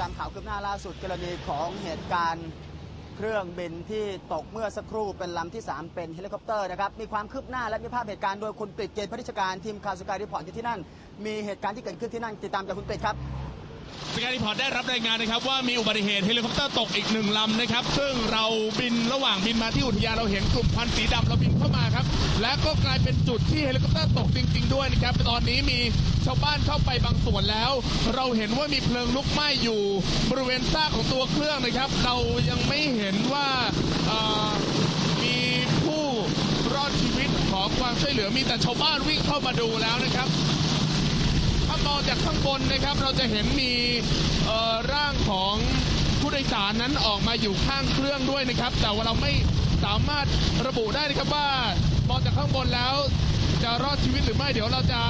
ตามข่าวคืบหน้าล่าสุดกรณีของเหตุการณ์เครื่องบินที่ตกเมื่อสักครู่เป็นลำที่ 3 เป็นเฮลิคอปเตอร์นะครับมีความคืบหน้าและมีภาพเหตุการณ์โดยคุณกฤษเกณฑ์พนิชการทีมข่าวสกายรีพอร์ตอยู่ที่นั่น มีเหตุการณ์ที่เกิดขึ้นที่นั่นติดตามจากคุณกฤษครับสกายรีพอร์ตได้รับรายงานนะครับว่ามีอุบัติเหตุเฮลิคอปเตอร์ตกอีกหนึ่งลำนะครับซึ่งเราบิน ระหว่างบินมาที่อุทยานเราเห็นกลุ่มควันสีดำเราบินเข้ามาครับ และก็กลายเป็นจุดที่เฮลิคอปเตอร์ตกจริง ๆ ด้วยนะครับตอนนี้มีชาวบ้านเข้าไปบางส่วนแล้ว เราเห็นว่ามีเพลิงลุกไหม้อยู่บริเวณซากของตัวเครื่องนะครับ เรายังไม่เห็นว่ามีผู้รอดชีวิตขอความช่วยเหลือมีแต่ชาวบ้านวิ่งเข้ามาดูแล้วนะครับถ้ามองจากข้างบนนะครับ เราจะเห็นมีเอ่อร่างของผู้โดยสาร นั้นออกมาอยู่ข้างเครื่องด้วยนะครับ แต่ว่าเราไม่สามารถระบุได้นะครับว่ามองจากข้างบนแล้ว จะรอดชีวิตหรือไม่เดี๋ยวเราจะ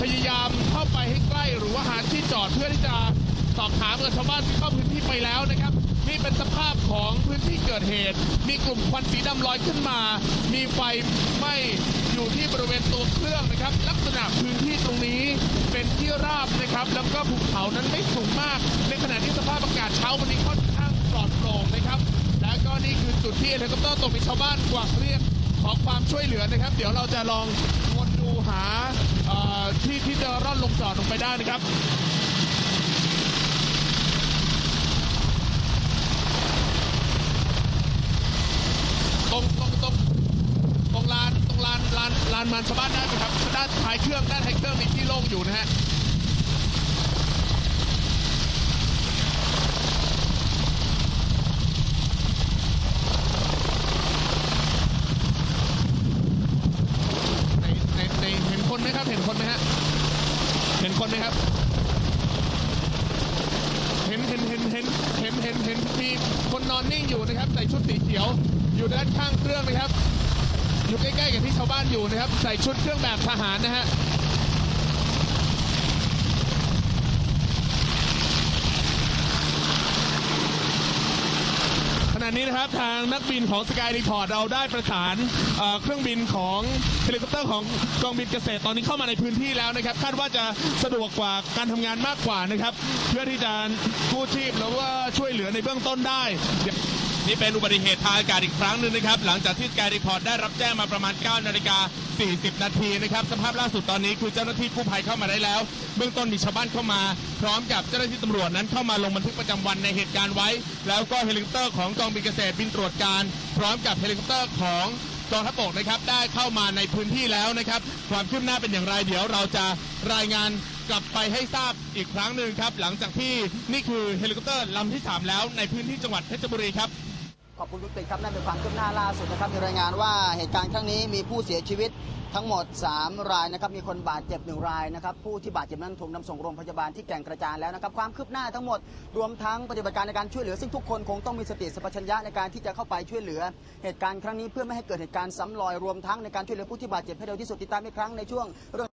พยายามเข้าไปให้ใกล้ หรือว่าหาที่จอดเพื่อที่จะสอบถามกับชาวบ้านที่เข้าพื้นที่ไปแล้วนะครับ นี่เป็นสภาพของพื้นที่เกิดเหตุ มีกลุ่มควันสีดำลอยขึ้นมา มีไฟไหม้อยู่ที่บริเวณตัวเครื่องนะครับ ลักษณะพื้นที่ตรงนี้เป็นที่ราบนะครับ แล้วก็ภูเขานั้นไม่สูงมาก ในขณะที่สภาพอากาศเช้าวันนี้ค่อน ฮลิคอปเตอร์ตกมีชาวบ้านกวักเรียกขอความช่วยเหลือนะครับ เดี๋ยวเราจะลองวนดูหาที่ที่จะร่อนลงจอดลงไปได้นะครับตรงตรงตรงตรงลานตรงลานลานลานมันชาวบ้านได้ไหมครับด้านท้ายเครื่องด้านท้ายเครื่องมีที่โล่งอยู่นะฮะในในในเห็นคนไหมครับ เห็นคนไห มฮะ เห็นคนไหมครับ เห็นเห็นเห็นเห็นเห็นเห็นเห็นมีคนนอนนิ่งอยู่นะครับ ใส่ชุดสีเขียว อยู่ด้านข้างเครื่องนะครับ อยู่ใกล้ๆกับที่ชาวบ้านอยู่นะครับ ใส่ชุดเครื่องแบบทหารนะฮะ ขณะ นี้นะครับทางนักบินของสกายรีพอร์ตเราได้ประสานเครื่องบินของเฮลิคอปเตอร์ของกองบินเกษตรตอนนี้เข้ามาในพื้นที่แล้วนะครับคาดว่าจะสะดวกกว่าการทำงานมากกว่านะครับ เพื่อที่จะกู้ชีพหรือว่าช่วยเหลือในเบื้องต้นได้ นี่เป็นอุบัติเหตุทางอากาศอีกครั้งหนึ่งนะครับ หลังจากที่สกายรีพอร์ตได้รับแจ้งมาประมาณ 9 นาฬิกา 40 นาทีนะครับ สภาพล่าสุดตอนนี้คือเจ้าหน้าที่กู้ภัยเข้ามาได้แล้ว เบื้องต้นมีชาวบ้านเข้ามา พร้อมกับเจ้าหน้าที่ตำรวจนั้นเข้ามาลงบันทึกประจำวันในเหตุการณ์ไว้ แล้วก็เฮลิคอปเตอร์ของกองบินเกษตรบินตรวจการ พร้อมกับเฮลิคอปเตอร์ของกองทัพบกนะครับได้เข้ามาในพื้นที่แล้วนะครับ ความคืบหน้าเป็นอย่างไรเดี๋ยวเราจะรายงาน กลับไปให้ทราบอีกครั้งหนึ่งครับ หลังจากที่นี่คือเฮลิคอปเตอร์ลำที่สามแล้วในพื้นที่จังหวัดเพชรบุรีครับขอบคุณคุณกฤษครับนั่นเป็นความคืบหน้าล่าสุดนะครับมีรายงานว่าเหตุการณ์ครั้งนี้มีผู้เสียชีวิตทั้งหมด 3 รายนะครับมีคนบาดเจ็บหนึ่งรายนะครับผู้ที่บาดเจ็บนั้นถูกนำส่งโรงพยาบาลที่แก่งกระจานแล้วนะครับความคืบหน้าทั้งหมดรวมทั้งปฏิบัติการในการช่วยเหลือ ซึ่งทุกคนคงต้องมีสติสัมปชัญญะในการที่จะเข้าไปช่วยเหลือ เหตุการณ์ครั้งนี้เพื่อไม่ให้เกิดเหตุการณ์ซ้ำรอยรวมทั้งในการช่วยเหลือผู้ที่บาดเจ็บให้เร็วที่สุดติดตามอีกครั้งในช่วงเรื่อง